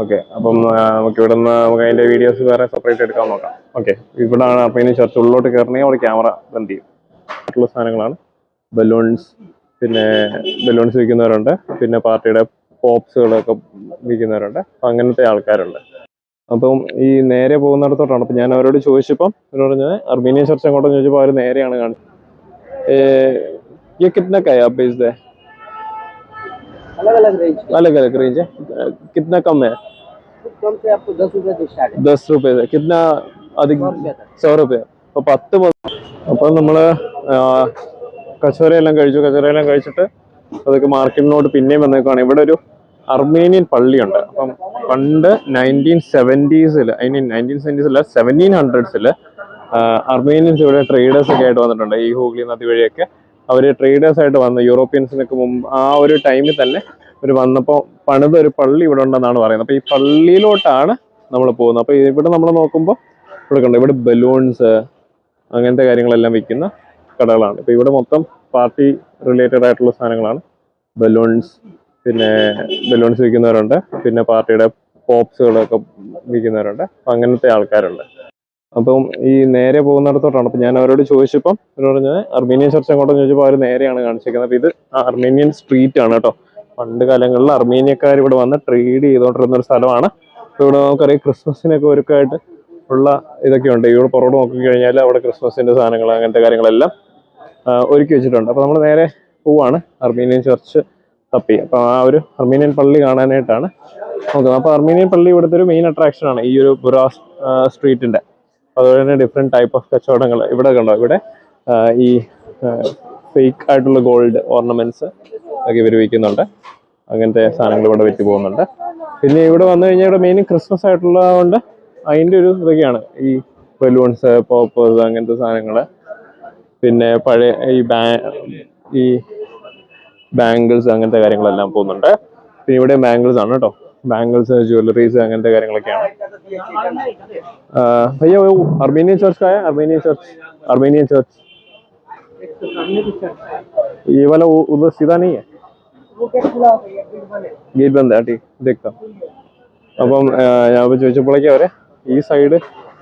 Okay അപ്പം ആ, നമുക്ക് ഇവിടെ നിന്ന് നമുക്ക് അതിന്റെ വീഡിയോസ് വേറെ സെപ്പറേറ്റ് എടുക്കാൻ നോക്കാം ഓക്കെ ഇവിടാണ് അപ്പം ഇനി ചർച്ച് ഉള്ളിലോട്ട് കയറണമെങ്കിൽ അവിടെ ക്യാമറ ബന്ദ് ചെയ്യും മറ്റുള്ള സാധനങ്ങളാണ് ബലൂൺസ് പിന്നെ ബലൂൺസ് വിൽക്കുന്നവരുണ്ട് പിന്നെ പാർട്ടിയുടെ പോപ്സുകളൊക്കെ വിൽക്കുന്നവരുണ്ട് അപ്പം അങ്ങനത്തെ ആൾക്കാരുണ്ട് അപ്പം ഈ നേരെ പോകുന്നിടത്തോട്ടാണ് അപ്പം ഞാൻ അവരോട് ചോദിച്ചപ്പം അവർ പറഞ്ഞത് അർമീനിയൻ ചർച്ച് അങ്ങോട്ടെന്ന് ചോദിച്ചപ്പോൾ അവർ നേരെയാണ് കാണിച്ചത് ये कितना का है आप बेच दे अलग अलग रेंज के अलग अलग रेंज है कितना कम है कुछ कम से आपको दस रुपए से स्टार्ट है दस रुपए से कितना अधिक सौ रुपये तक സോ റുപ്യ അപ്പൊ പത്ത് മുതൽ അപ്പൊ നമ്മള് ആ, കച്ചോരയെല്ലാം കഴിച്ചു കച്ചോരയെല്ലാം കഴിച്ചിട്ട് അതൊക്കെ മാർക്കറ്റിനോട് പിന്നെയും വന്നേക്കാണ് ഇവിടെ ഒരു അർമേനിയൻ പള്ളിയുണ്ട് അപ്പം പണ്ട് നയൻറ്റീൻ സെവൻറ്റീസിൽ ഐ മീൻ നയൻറ്റീൻ സെവൻറ്റീസിൽ സെവൻറ്റീൻ ഹൺഡ്രഡ്സിൽ അർമേനിയൻസ് ഇവിടെ ട്രേഡേഴ്സ് ഒക്കെ ആയിട്ട് വന്നിട്ടുണ്ട് ഈ ഹൂഗ്ലി നദി വഴിയൊക്കെ അവർ ട്രേഡേഴ്സ് ആയിട്ട് വന്ന് യൂറോപ്യൻസിനൊക്കെ മുമ്പ് ആ ഒരു ടൈമിൽ തന്നെ ഇവർ വന്നപ്പോൾ പണിത ഒരു പള്ളി ഇവിടെ ഉണ്ടെന്നാണ് പറയുന്നത്. അപ്പോൾ ഈ പള്ളിയിലോട്ടാണ് നമ്മൾ പോകുന്നത്. അപ്പോൾ ഇവിടെ നമ്മൾ നോക്കുമ്പോൾ ഇവിടെ കണ്ടോ ഇവിടെ ബലൂൺസ് അങ്ങനത്തെ കാര്യങ്ങളെല്ലാം വിൽക്കുന്ന കടകളാണ്. ഇപ്പോൾ ഇവിടെ മൊത്തം പാർട്ടി റിലേറ്റഡ് ആയിട്ടുള്ള സാധനങ്ങളാണ്. ബലൂൺസ് പിന്നെ ബലൂൺസ് വിൽക്കുന്നവരുണ്ട്. പിന്നെ പാർട്ടിയുടെ പോപ്സുകളൊക്കെ വിൽക്കുന്നവരുണ്ട്. അങ്ങനത്തെ ആൾക്കാരുണ്ട്. അപ്പം ഈ നേരെ പോകുന്നിടത്തോട്ടാണ്. അപ്പം ഞാൻ അവരോട് ചോദിച്ചപ്പം എന്ന് പറഞ്ഞത് അർമീനിയൻ ചർച്ച് അങ്ങോട്ട് ചോദിച്ചപ്പോൾ അവർ നേരെയാണ് കാണിച്ചിരിക്കുന്നത് ഇത് അർമീനിയൻ സ്ട്രീറ്റ് ആണ് കേട്ടോ. പണ്ട് കാലങ്ങളിൽ അർമീനിയക്കാർ ഇവിടെ വന്ന് ട്രേഡ് ചെയ്തുകൊണ്ടിരുന്ന ഒരു സ്ഥലമാണ്. അപ്പോൾ ഇവിടെ നമുക്കറിയാം ക്രിസ്മസിനൊക്കെ ഒരുക്കമായിട്ട് ഉള്ള ഇതൊക്കെ ഉണ്ട്. ഇവിടെ പുറകോട്ട് നോക്കി കഴിഞ്ഞാൽ അവിടെ ക്രിസ്മസിന്റെ സാധനങ്ങൾ അങ്ങനത്തെ കാര്യങ്ങളെല്ലാം ഒരുക്കി വെച്ചിട്ടുണ്ട്. അപ്പോൾ നമ്മൾ നേരെ പോവാണ്. അർമീനിയൻ ചർച്ച് തപ്പി. അപ്പോൾ ആ ഒരു അർമീനിയൻ പള്ളി കാണാനായിട്ടാണ് നോക്കുന്നത്. അപ്പോൾ അർമീനിയൻ പള്ളി ഇവിടുത്തെ ഒരു മെയിൻ അട്രാക്ഷൻ ആണ് ഈ ഒരു ബുറാസ് സ്ട്രീറ്റിന്റെ അതുപോലെ തന്നെ ഡിഫറെന്റ് ടൈപ്പ് ഓഫ് കച്ചവടങ്ങൾ ഇവിടെ കണ്ടോ? ഇവിടെ ഈ ഫേക്ക് ആയിട്ടുള്ള ഗോൾഡ് ഓർണമെന്റ്സ് ഒക്കെ ഇവർ വിൽക്കുന്നുണ്ട്. അങ്ങനത്തെ സാധനങ്ങൾ ഇവിടെ വിറ്റ് പോകുന്നുണ്ട്. പിന്നെ ഇവിടെ വന്നു കഴിഞ്ഞാൽ ഇവിടെ മെയിൻ ക്രിസ്മസ് ആയിട്ടുള്ളതുകൊണ്ട് അതിന്റെ ഒരു ഇതൊക്കെയാണ്. ഈ ബലൂൺസ് പോപ്പേഴ്സ് അങ്ങനത്തെ സാധനങ്ങൾ. പിന്നെ പഴയ ഈ ബാ ഈ ബാംഗിൾസ് അങ്ങനത്തെ കാര്യങ്ങളെല്ലാം പോകുന്നുണ്ട്. പിന്നെ ഇവിടെ ബാംഗിൾസ് ആണ് കേട്ടോ. ബാംഗിൾസ് ജ്വല്ലറീസ് അങ്ങനത്തെ കാര്യങ്ങളൊക്കെയാണ് ആ, भैया वो अर्मेनियन चर्च का है अर्मेनियन चर्च अर्मेनियन चर्च ये वाला वो उधर सीधा नहीं है वो क्या खुला हो गया गेट बंद है ഗേറ്റ് ബന്ദ് ആട്ടി ദേക്കാം അപ്പം ആ, ഞാൻ ഇപ്പൊ ചോദിച്ചപ്പോഴേക്കും അവരെ ഈ സൈഡ്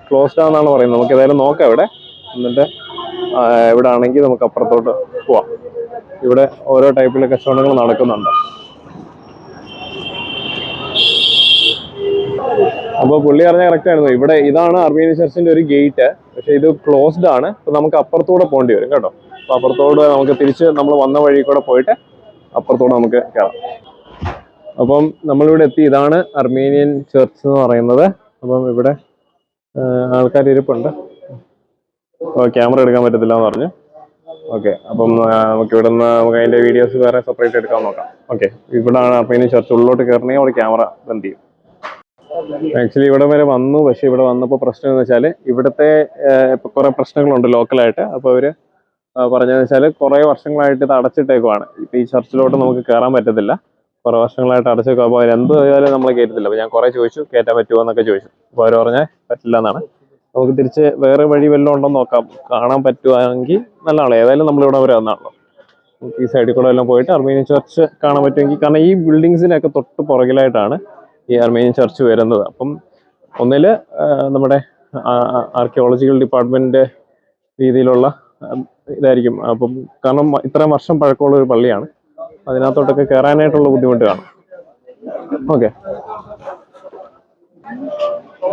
ക്ലോസ്ഡ് ആണെന്നാണ് പറയുന്നത് നമുക്ക് ഏതായാലും നോക്കാം ഇവിടെ എന്നിട്ട് ആ, ഇവിടെ ആണെങ്കിൽ നമുക്ക് അപ്പുറത്തോട്ട് പോവാം ഇവിടെ ഓരോ ടൈപ്പിലെ കച്ചവടങ്ങൾ നടക്കുന്നുണ്ട് അപ്പൊ പുള്ളി പറഞ്ഞ കറക്റ്റ് ആയിരുന്നു. ഇവിടെ ഇതാണ് അർമീനി ചർച്ചിന്റെ ഒരു ഗേറ്റ് പക്ഷെ ഇത് ക്ലോസ്ഡ് ആണ്. അപ്പൊ നമുക്ക് അപ്പുറത്തൂടെ പോകേണ്ടി വരും കേട്ടോ. അപ്പൊ അപ്പുറത്തോട് നമുക്ക് തിരിച്ച് നമ്മൾ വന്ന വഴി കൂടെ പോയിട്ട് അപ്പുറത്തൂടെ നമുക്ക് കയറാം അപ്പം നമ്മളിവിടെ എത്തി. ഇതാണ് അർമേനിയൻ ചർച്ച് എന്ന് പറയുന്നത്. അപ്പം ഇവിടെ ആൾക്കാർ ഇരിപ്പുണ്ട്. ക്യാമറ എടുക്കാൻ പറ്റത്തില്ല എന്ന് പറഞ്ഞു. ഓക്കെ. അപ്പം നമുക്ക് ഇവിടെ നിന്ന് നമുക്ക് അതിന്റെ വീഡിയോസ് വേറെ സെപ്പറേറ്റ് എടുക്കാൻ നോക്കാം. ഓക്കെ. ഇവിടാണ് അർമേനിയൻ ചർച്ച് ഉള്ളിലോട്ട് കയറണമെങ്കിൽ അവിടെ ക്യാമറ ബന്ദ് ചെയ്യും. ആക്ച്വലി ഇവിടെ വരെ വന്നു. പക്ഷെ ഇവിടെ വന്നപ്പോൾ പ്രശ്നം എന്ന് വെച്ചാൽ ഇവിടുത്തെ കുറേ പ്രശ്നങ്ങളുണ്ട് ലോക്കലായിട്ട്. അപ്പോൾ അവർ ആ, പറഞ്ഞതെന്ന് വെച്ചാൽ കുറേ വർഷങ്ങളായിട്ട് ഇത് അടച്ചിട്ടേക്കുവാണ്. ഇപ്പൊ ഈ ചർച്ചിലോട്ട് നമുക്ക് കയറാൻ പറ്റത്തില്ല. കുറേ വർഷങ്ങളായിട്ട് അടച്ചേക്കും അപ്പോൾ അവർ എന്ത് ചെയ്താലും നമ്മളെ കയറ്റത്തില്ല അപ്പോൾ ഞാൻ കുറേ ചോദിച്ചു കയറ്റാൻ പറ്റുമോ എന്നൊക്കെ ചോദിച്ചു. അപ്പോൾ അവർ പറഞ്ഞാൽ പറ്റില്ല എന്നാണ്. നമുക്ക് തിരിച്ച് വേറെ വഴി വല്ലതും ഉണ്ടോ നോക്കാം. കാണാൻ പറ്റുവാണെങ്കിൽ നല്ലതാണ് ഏതായാലും നമ്മളിവിടെ വരെ വന്നാണല്ലോ. ഈ സൈഡിൽ കൂടെ എല്ലാം പോയിട്ട് അർമീനിയൻ ചർച്ച് കാണാൻ പറ്റുമെങ്കിൽ കാരണം ഈ ബിൽഡിങ്സിനൊക്കെ തൊട്ട് പുറകിലായിട്ടാണ് ഈ അർമേനിയൻ ചർച്ച് വരുന്നത്. അപ്പം ഒന്നിൽ നമ്മുടെ ആർക്കിയോളജിക്കൽ ഡിപ്പാർട്ട്മെന്റ് രീതിയിലുള്ള ഇതായിരിക്കും. അപ്പം കാരണം ഇത്ര വർഷം പഴക്കമുള്ള ഒരു പള്ളിയാണ്. അതിനകത്തോട്ടൊക്കെ കയറാനായിട്ടുള്ള ബുദ്ധിമുട്ട് കാണും. ഓക്കെ.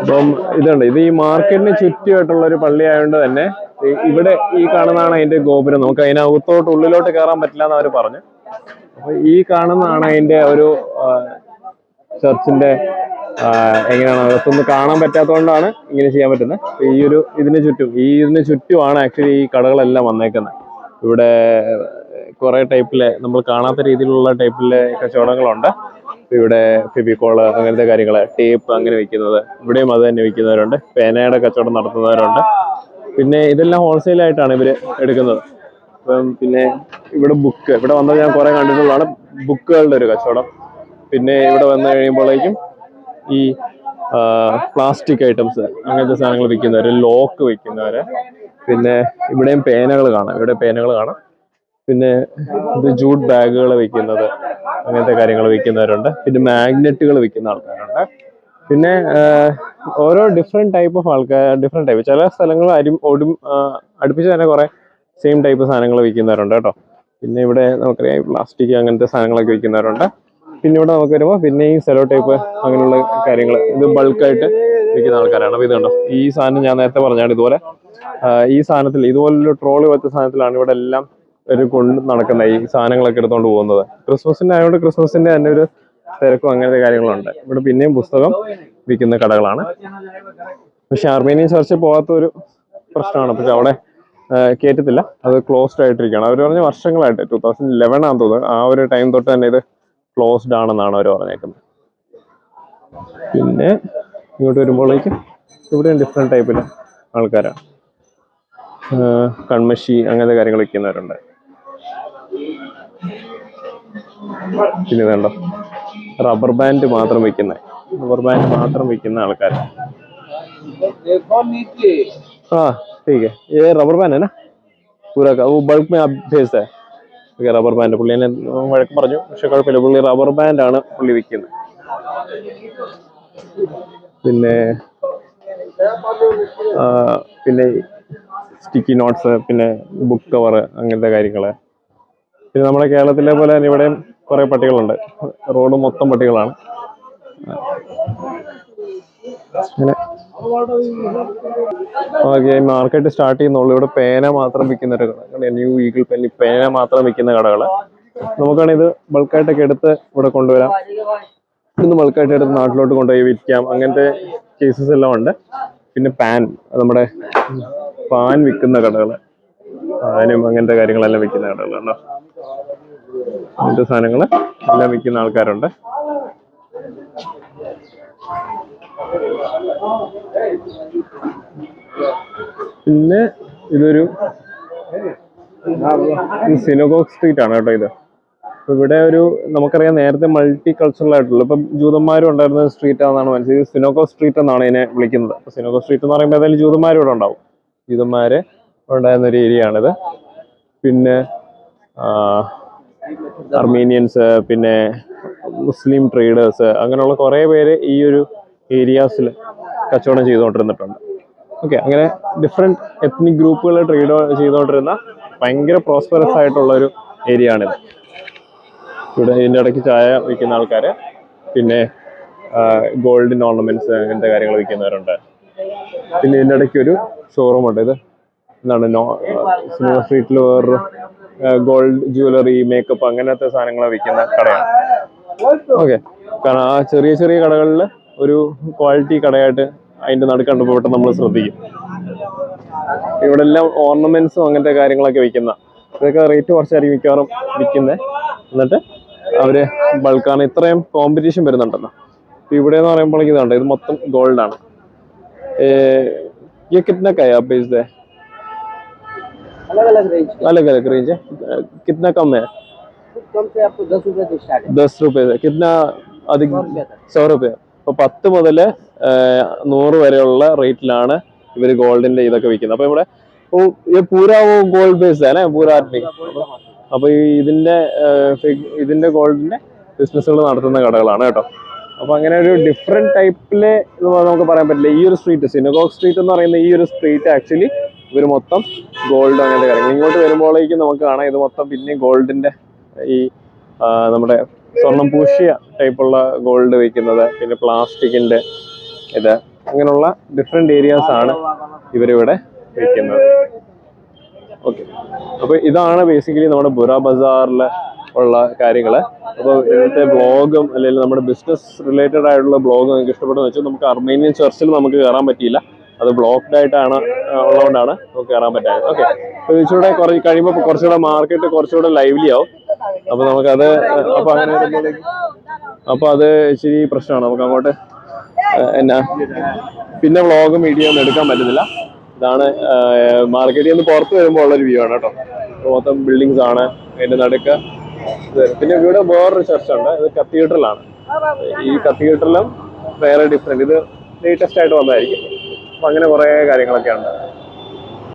അപ്പം ഇതുണ്ട് ഇത് ഈ മാർക്കറ്റിന് ചുറ്റുമായിട്ടുള്ള ഒരു പള്ളി ആയതുകൊണ്ട് തന്നെ ഇവിടെ ഈ കാണുന്നതാണ് അതിന്റെ ഗോപുരം. നമുക്ക് അതിനകത്തോട്ട് ഉള്ളിലോട്ട് കയറാൻ പറ്റില്ല എന്ന് അവർ പറഞ്ഞു. അപ്പൊ ഈ കാണുന്നതാണ് അതിന്റെ ഒരു ചർച്ചിന്റെ എങ്ങനെയാണ് അകത്തൊന്ന് കാണാൻ പറ്റാത്തതുകൊണ്ടാണ് ഇങ്ങനെ ചെയ്യാൻ പറ്റുന്നത്. ഈ ഒരു ഇതിന് ചുറ്റും ഈ ഇതിന് ചുറ്റുമാണ് ആക്ച്വലി ഈ കടകളെല്ലാം വന്നേക്കുന്നത്. ഇവിടെ കുറെ ടൈപ്പിലെ നമ്മൾ കാണാത്ത രീതിയിലുള്ള ടൈപ്പിലെ കച്ചവടങ്ങളുണ്ട്. ഇവിടെ ഫിബിക്കോൾ അങ്ങനത്തെ കാര്യങ്ങൾ ടേപ്പ് അങ്ങനെ വിൽക്കുന്നത് ഇവിടെയും അത് തന്നെ വിൽക്കുന്നവരുണ്ട് പേനയുടെ കച്ചവടം നടത്തുന്നവരുണ്ട്. പിന്നെ ഇതെല്ലാം ഹോൾസെയിൽ ആയിട്ടാണ് ഇവർ എടുക്കുന്നത്. അപ്പം പിന്നെ ഇവിടെ ബുക്ക് ഇവിടെ വന്നത് ഞാൻ കുറെ കണ്ടിട്ടുള്ളതാണ്. ബുക്കുകളുടെ ഒരു കച്ചവടം. പിന്നെ ഇവിടെ വന്നു കഴിയുമ്പോഴേക്കും ഈ പ്ലാസ്റ്റിക് ഐറ്റംസ് അങ്ങനത്തെ സാധനങ്ങൾ വിൽക്കുന്നവര് ലോക്ക് വിൽക്കുന്നവര് പിന്നെ ഇവിടെയും പേനകൾ കാണാം. ഇവിടെ പേനകൾ കാണാം. പിന്നെ ഇത് ജൂട്ട് ബാഗുകൾ വിൽക്കുന്നത് അങ്ങനത്തെ കാര്യങ്ങൾ വിൽക്കുന്നവരുണ്ട്. പിന്നെ മാഗ്നറ്റുകൾ വിൽക്കുന്ന ആൾക്കാരുണ്ട്. പിന്നെ ഓരോ ഡിഫറെന്റ് ടൈപ്പ് ഓഫ് ആൾക്കാർ ഡിഫറെന്റ് ടൈപ്പ് ചില സ്ഥലങ്ങൾ അരി ഒടും അടുപ്പിച്ച് തന്നെ കുറേ സെയിം ടൈപ്പ് സാധനങ്ങൾ വിൽക്കുന്നവരുണ്ട് കേട്ടോ. പിന്നെ ഇവിടെ നമുക്കറിയാം പ്ലാസ്റ്റിക് അങ്ങനത്തെ സാധനങ്ങളൊക്കെ വിൽക്കുന്നവരുണ്ട്. പിന്നെ ഇവിടെ നമുക്ക് വരുമ്പോൾ പിന്നെയും സെലോ ടൈപ്പ് അങ്ങനെയുള്ള കാര്യങ്ങൾ ഇത് ബൾക്കായിട്ട് വിൽക്കുന്ന ആൾക്കാരാണ്. അപ്പോൾ ഇത് കണ്ടോ ഈ സാധനം ഞാൻ നേരത്തെ പറഞ്ഞാണ് ഇതുപോലെ. ഈ സാധനത്തിൽ ഇതുപോലൊരു ട്രോളി പോലത്തെ സാധനത്തിലാണ് ഇവിടെ എല്ലാം ഒരു കൊണ്ട് നടക്കുന്ന ഈ സാധനങ്ങളൊക്കെ എടുത്തുകൊണ്ട് പോകുന്നത്. ക്രിസ്മസിന്റെ ആയതുകൊണ്ട് ക്രിസ്മസിന്റെ തന്നെ ഒരു തിരക്കും അങ്ങനത്തെ കാര്യങ്ങളുണ്ട്. ഇവിടെ പിന്നെയും പുസ്തകം വിൽക്കുന്ന കടകളാണ്. പക്ഷെ അർമേനിയൻ ചർച്ചിൽ പോകാത്ത ഒരു പ്രശ്നമാണ്. പക്ഷെ അവിടെ കയറ്റത്തില്ല അത് ക്ലോസ്ഡ് ആയിട്ടിരിക്കുകയാണ്. അവർ പറഞ്ഞ വർഷങ്ങളായിട്ട് ടൂ തൗസൻഡ് ലെവൻ ആണെന്ന് തോന്നുന്നു. ആ ഒരു ടൈം തൊട്ട് തന്നെ ഇത് ക്ലോസ്ഡ് ആണെന്നാണ് അവർ പറഞ്ഞേക്കുന്നത് പിന്നെ ഇങ്ങോട്ട് വരുമ്പോഴേക്കും ഇവിടെ ഡിഫറെൻറ്റ് ടൈപ്പിൽ ആൾക്കാരാണ് ആ, കൺമഷി അങ്ങനത്തെ കാര്യങ്ങൾ വിൽക്കുന്നവരുണ്ട് പിന്നെ ഇതുണ്ടോ റബ്ബർ ബാൻഡ് മാത്രം വിൽക്കുന്ന റബ്ബർ ബാൻഡ് മാത്രം വിൽക്കുന്ന ആൾക്കാർ देखो नीचे हाँ ठीक है ये रबर बैंड है ना पूरा का वो बल्क में आप भेजता है ഓക്കെ റബ്ബർ ബാൻഡ്. പുള്ളി എന്നെ വഴക്ക് പറഞ്ഞു. പക്ഷെ കുഴപ്പമില്ല. പുള്ളി റബ്ബർ ബാൻഡ് ആണ് പുള്ളി വിൽക്കുന്നത്. പിന്നെ പിന്നെ സ്റ്റിക്കി നോട്ട്സ് പിന്നെ ബുക്ക് കവർ അങ്ങനത്തെ കാര്യങ്ങൾ. പിന്നെ നമ്മുടെ കേരളത്തിലെ പോലെ തന്നെ ഇവിടെയും കുറെ പട്ടികളുണ്ട്. റോഡ് മൊത്തം പട്ടികളാണ്. അങ്ങനെ ഓക്കെ മാർക്കറ്റ് സ്റ്റാർട്ട് ചെയ്യുന്നുള്ളൂ. ഇവിടെ പേന മാത്രം വിൽക്കുന്ന ഒരു കട ന്യൂ ഈഗിൾ പെന്നി പേന മാത്രം വിൽക്കുന്ന കടകൾ നമുക്കാണെങ്കിൽ ഇത് ബൾക്കായിട്ടൊക്കെ എടുത്ത് ഇവിടെ കൊണ്ടുവരാം. ഇന്ന് ബൾക്കായിട്ട് എടുത്ത് നാട്ടിലോട്ട് കൊണ്ടുപോയി വിൽക്കാം. അങ്ങനത്തെ കേസസ് എല്ലാം ഉണ്ട്. പിന്നെ പാൻ നമ്മുടെ പാൻ വിൽക്കുന്ന കടകൾ പാനും അങ്ങനത്തെ കാര്യങ്ങളെല്ലാം വിൽക്കുന്ന കടകളുണ്ടോ അങ്ങനത്തെ സാധനങ്ങൾ എല്ലാം വിൽക്കുന്ന ആൾക്കാരുണ്ട്. പിന്നെ ഇതൊരു സിനഗോഗ് സ്ട്രീറ്റ് ആണ് കേട്ടോ ഇത്. ഇവിടെ ഒരു നമുക്കറിയാം നേരത്തെ മൾട്ടി കൾച്ചറൽ ആയിട്ടുള്ള ഇപ്പം ജൂതന്മാരും ഉണ്ടായിരുന്ന സ്ട്രീറ്റ് ആണെന്നാണ് മനസ്സിലായത്. സിനോഗോ സ്ട്രീറ്റ് എന്നാണ് ഇതിനെ വിളിക്കുന്നത്. അപ്പൊ സിനോഗോ സ്ട്രീറ്റ് എന്ന് പറയുമ്പോൾ ഏതായാലും ജൂതന്മാരും ഇവിടെ ഉണ്ടാവും. ജൂതന്മാര് ഉണ്ടായിരുന്ന ഒരു ഏരിയ ആണിത്. പിന്നെ അർമീനിയൻസ് പിന്നെ മുസ്ലിം ട്രേഡേഴ്സ് അങ്ങനെയുള്ള കുറേ പേര് ഈ ഒരു ഏരിയാസിൽ കച്ചവടം ചെയ്തുകൊണ്ടിരുന്നിട്ടുണ്ട്. ഓക്കെ അങ്ങനെ ഡിഫറെന്റ് എത്നിക് ഗ്രൂപ്പുകൾ ട്രേഡ് ചെയ്തുകൊണ്ടിരുന്ന ഭയങ്കര പ്രോസ്പെറസ് ആയിട്ടുള്ള ഒരു ഏരിയ ആണിത്. ഇവിടെ ഇതിന്റെ ഇടയ്ക്ക് ചായ വിൽക്കുന്ന ആൾക്കാർ പിന്നെ ഗോൾഡിൻ ഓർണമെന്റ്സ് അങ്ങനത്തെ കാര്യങ്ങൾ വിൽക്കുന്നവരുണ്ട്. പിന്നെ ഇതിന്റെ ഇടയ്ക്ക് ഒരു ഷോറൂം ഉണ്ട്. ഇത് എന്താണ് നോ സിനിമ സ്ട്രീറ്റിൽ വേറൊരു ഗോൾഡ് ജുവലറി മേക്കപ്പ് അങ്ങനത്തെ സാധനങ്ങൾ വിൽക്കുന്ന കടയാണ്. ഓക്കെ കാരണം ആ ചെറിയ ചെറിയ കടകളിൽ ഒരു ക്വാളിറ്റി കടയായിട്ട് അതിന്റെ നടുക്ക് പെട്ടെന്ന് നമ്മൾ ശ്രദ്ധിക്കും ഇവിടെ എല്ലാം ഓർണമെന്റ്സും അങ്ങനത്തെ കാര്യങ്ങളൊക്കെ വിൽക്കുന്ന ഇതൊക്കെ റേറ്റ് കുറച്ചായിരിക്കും മിക്കവാറും വിൽക്കുന്നത് എന്നിട്ട് അവര് ബൾക്കാണ് ഇത്രയും കോമ്പറ്റീഷൻ വരുന്നുണ്ടല്ലോ ഇപ്പൊ ഇവിടെ എന്ന് പറയുമ്പോൾ ഇതുണ്ട് ഇത് മൊത്തം ഗോൾഡ് ആണ് ये कितना का है आप बेच दे अलग अलग रेंज के अलग अलग रेंज है कितना कम है कुछ कम से आपको दस रुपए से स्टार्ट है दस रुपए से कितना अधिक सौ रुपए സോ പത്ത് മുതൽ നൂറ് വരെയുള്ള റേറ്റിലാണ് ഇവർ ഗോൾഡിന്റെ ഇതൊക്കെ വിൽക്കുന്നത്. അപ്പോൾ ഇവിടെ ഓ ഇത് പൂരാ ഗോൾഡ് ബേസ് അല്ലെ? പൂരാ ആർമി. അപ്പൊ ഈ ഇതിന്റെ ഇതിന്റെ ഗോൾഡിന്റെ ബിസിനസ്സുകൾ നടത്തുന്ന കടകളാണ് കേട്ടോ. അപ്പൊ അങ്ങനെ ഒരു ഡിഫറെന്റ് ടൈപ്പിൽ നമുക്ക് പറയാൻ പറ്റില്ല. ഈ ഒരു സ്ട്രീറ്റ് സിനഗോഗ് സ്ട്രീറ്റ് എന്ന് പറയുന്ന ഈ ഒരു സ്ട്രീറ്റ് ആക്ച്വലി ഇവർ മൊത്തം ഗോൾഡ് അങ്ങനത്തെ കാര്യങ്ങൾ. ഇങ്ങോട്ട് വരുമ്പോഴേക്കും നമുക്ക് കാണാം ഇത് മൊത്തം പിന്നെ ഗോൾഡിന്റെ ഈ നമ്മുടെ സ്വർണം പൂശിയ ടൈപ്പുള്ള ഗോൾഡ് വയ്ക്കുന്നത് പിന്നെ പ്ലാസ്റ്റിക്കിന്റെ ഇത്. അങ്ങനെയുള്ള ഡിഫറെന്റ് ഏരിയാസ് ആണ് ഇവരിവിടെ വെക്കുന്നത്. ഓക്കെ അപ്പോൾ ഇതാണ് ബേസിക്കലി നമ്മുടെ ബുറ ബസാറിൽ ഉള്ള കാര്യങ്ങൾ. അപ്പോൾ ഇന്നത്തെ ബ്ലോഗും അല്ലെങ്കിൽ നമ്മുടെ ബിസിനസ് റിലേറ്റഡ് ആയിട്ടുള്ള ബ്ലോഗ് നിങ്ങൾക്ക് ഇഷ്ടപ്പെടുന്ന വെച്ചാൽ നമുക്ക് അർമേനിയൻ ചർച്ചിൽ നമുക്ക് കയറാൻ പറ്റിയില്ല. അത് ബ്ലോക്ക്ഡ് ആയിട്ടാണ് ഉള്ളതുകൊണ്ടാണ് നമുക്ക് കയറാൻ പറ്റാതെ ഓക്കെ അപ്പോൾ കൂടെ കുറച്ച് കഴിയുമ്പോൾ കുറച്ചുകൂടെ മാർക്കറ്റ് കുറച്ചുകൂടെ ലൈവ്ലി ആവും. അപ്പൊ നമുക്കത് അപ്പൊ അങ്ങനെ അപ്പൊ അത് ഇച്ചിരി പ്രശ്നമാണ്. നമുക്ക് അങ്ങോട്ട് എന്നാ? പിന്നെ വ്ളോഗ് മീഡിയ ഒന്നും എടുക്കാൻ പറ്റുന്നില്ല ഇതാണ് മാർക്കറ്റിൽ നിന്ന് പുറത്ത് വരുമ്പോൾ ഉള്ള ഒരു വ്യൂ ആണ് കേട്ടോ. മൊത്തം ബിൽഡിങ്സ് ആണ് അതിന്റെ നടുക്ക്. പിന്നെ ഇവിടെ വേറൊരു ചർച്ച് ഉണ്ട്. ഇത് കത്തീഡ്രലാണ് ഈ കത്തീഡ്രലും വേറെ ഡിഫറെന്റ് ഇത് ലേറ്റസ്റ്റ് ആയിട്ട് വന്നതായിരിക്കും. അപ്പൊ അങ്ങനെ കുറെ കാര്യങ്ങളൊക്കെ ഉണ്ട്.